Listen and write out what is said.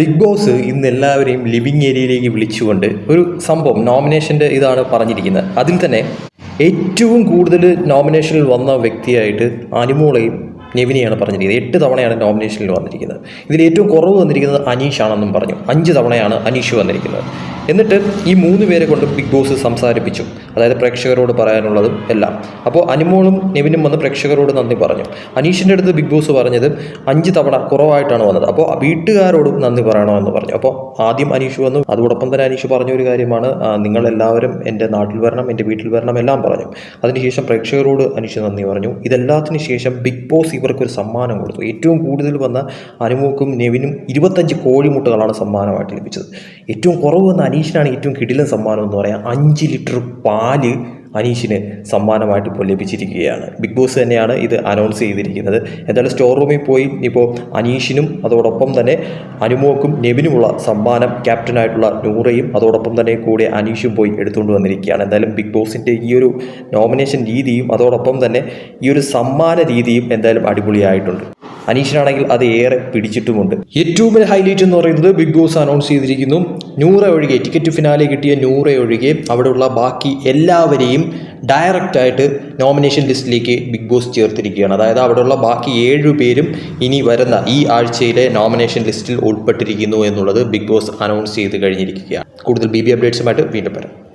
Big boss ഇന്ന് എല്ലാവരെയും living ഏരിയയിലേക്ക് വിളിച്ചുകൊണ്ട് ഒരു സംഭവം നോമിനേഷന്റെ ഇതാണ് പറഞ്ഞിരിക്കുന്നത്. അതിൽ തന്നെ ഏറ്റവും കൂടുതൽ നോമിനേഷനിൽ വന്ന വ്യക്തിയായിട്ട് അനുമോളെയും നെവിനെയാണ് പറഞ്ഞിരിക്കുന്നത്. എട്ട് തവണയാണ് നോമിനേഷനിൽ വന്നിരിക്കുന്നത്. ഇതിൽ ഏറ്റവും കുറവ് വന്നിരിക്കുന്നത് അനീഷാണെന്നും പറഞ്ഞു. അഞ്ച് തവണയാണ് അനീഷ് വന്നിരിക്കുന്നത്. എന്നിട്ട് ഈ മൂന്ന് പേരെ കൊണ്ട് ബിഗ് ബോസ് സംസാരിപ്പിച്ചു. അതായത് പ്രേക്ഷകരോട് പറയാനുള്ളതും എല്ലാം. അപ്പോൾ അനുമോളും നെവിനും വന്ന് പ്രേക്ഷകരോട് നന്ദി പറഞ്ഞു. അനീഷിന്റെ അടുത്ത് ബിഗ് ബോസ് പറഞ്ഞത് അഞ്ച് തവണ കുറവായിട്ടാണ് വന്നത്. അപ്പോൾ വീട്ടുകാരോടും നന്ദി പറയണമെന്ന് പറഞ്ഞു. അപ്പോൾ ആദ്യം അനീഷ് വന്നു. അതോടൊപ്പം തന്നെ അനീഷ് പറഞ്ഞ ഒരു കാര്യമാണ് നിങ്ങൾ എല്ലാവരും എന്റെ നാട്ടിൽ വരണം എന്റെ വീട്ടിൽ വരണം എല്ലാം പറഞ്ഞു. അതിനുശേഷം പ്രേക്ഷകരോട് അനീഷ് നന്ദി പറഞ്ഞു. ഇതെല്ലാത്തിനു ശേഷം ബിഗ് ബോസ് ഇവർക്കൊരു സമ്മാനം കൊടുത്തു. ഏറ്റവും കൂടുതൽ വന്ന അനുമോക്കും നെവിനും ഇരുപത്തഞ്ച് കോഴിമുട്ടകളാണ് സമ്മാനമായിട്ട് ലഭിച്ചത്. ഏറ്റവും കുറവ് വന്ന അനീഷിനാണ് ഏറ്റവും കിടിലൻ സമ്മാനം എന്ന് പറയാം. അഞ്ച് ലിറ്റർ പാൽ അനീഷിന് സമ്മാനമായിട്ട് ഇപ്പോൾ ലഭിച്ചിരിക്കുകയാണ്. ബിഗ് ബോസ് തന്നെയാണ് ഇത് അനൗൺസ് ചെയ്തിരിക്കുന്നത്. എന്തായാലും സ്റ്റോർ റൂമിൽ പോയി ഇപ്പോൾ അനീഷിനും അതോടൊപ്പം തന്നെ അനുമോക്കും നെബിനുമുള്ള സമ്മാനം ക്യാപ്റ്റനായിട്ടുള്ള നൂറയും അതോടൊപ്പം തന്നെ കൂടെ അനീഷും പോയി എടുത്തുകൊണ്ട് വന്നിരിക്കുകയാണ്. എന്തായാലും ബിഗ് ബോസിന്റെ ഈ ഒരു നോമിനേഷൻ രീതിയും അതോടൊപ്പം തന്നെ ഈ ഒരു സമ്മാന രീതിയും എന്തായാലും അടിപൊളിയായിട്ടുണ്ട്. അനീഷിനാണെങ്കിൽ അത് ഏറെ പിടിച്ചിട്ടുമുണ്ട്. ഏറ്റവും വലിയ ഹൈലൈറ്റ് എന്ന് പറയുന്നത് ബിഗ് ബോസ് അനൗൺസ് ചെയ്തിരിക്കുന്നു. നൂറ ഒഴികെ ടിക്കറ്റ് ഫിനാലെ കിട്ടിയ നൂറ ഒഴികെ അവിടെയുള്ള ബാക്കി എല്ലാവരെയും ഡയറക്റ്റായിട്ട് നോമിനേഷൻ ലിസ്റ്റിലേക്ക് ബിഗ് ബോസ് ചേർത്തിരിക്കുകയാണ്. അതായത് അവിടെയുള്ള ബാക്കി ഏഴു പേരും ഇനി വരുന്ന ഈ ആഴ്ചയിലെ നോമിനേഷൻ ലിസ്റ്റിൽ ഉൾപ്പെട്ടിരിക്കുന്നു എന്നുള്ളത് ബിഗ് ബോസ് അനൗൺസ് ചെയ്ത് കഴിഞ്ഞിരിക്കുകയാണ്. കൂടുതൽ ബി ബി അപ്ഡേറ്റ്സുമായിട്ട് വീണ്ടും വരാം.